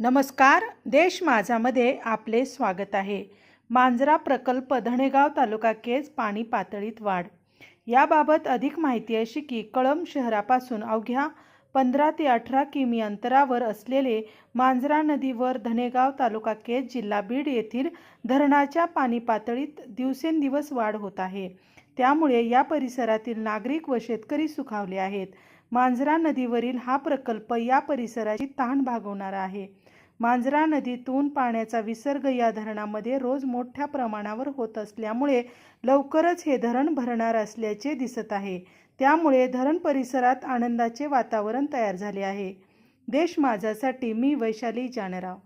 नमस्कार देश माझामध्ये आपले स्वागत आहे. मांजरा प्रकल्प धणेगाव तालुका केज पाणी पातळीत वाढ. याबाबत अधिक माहिती अशी की कळंब शहरापासून अवघ्या पंधरा ते अठरा किमी अंतरावर असलेले मांजरा नदीवर धनेगाव तालुका केज जिल्हा बीड येथील धरणाच्या पाणी पातळीत दिवसेंदिवस वाढ होत आहे. त्यामुळे या परिसरातील नागरिक व शेतकरी सुखावले आहेत. मांजरा नदीवरील हा प्रकल्प या परिसराची तहान भागवणारा आहे. मांजरा नदीतून पाण्याचा विसर्ग या धरणामध्ये रोज मोठ्या प्रमाणावर होत असल्यामुळे लवकरच हे धरण भरणार असल्याचे दिसत आहे. त्यामुळे धरण परिसरात आनंदाचे वातावरण तयार झाले आहे. देश माझासाठी मी वैशाली जानराव.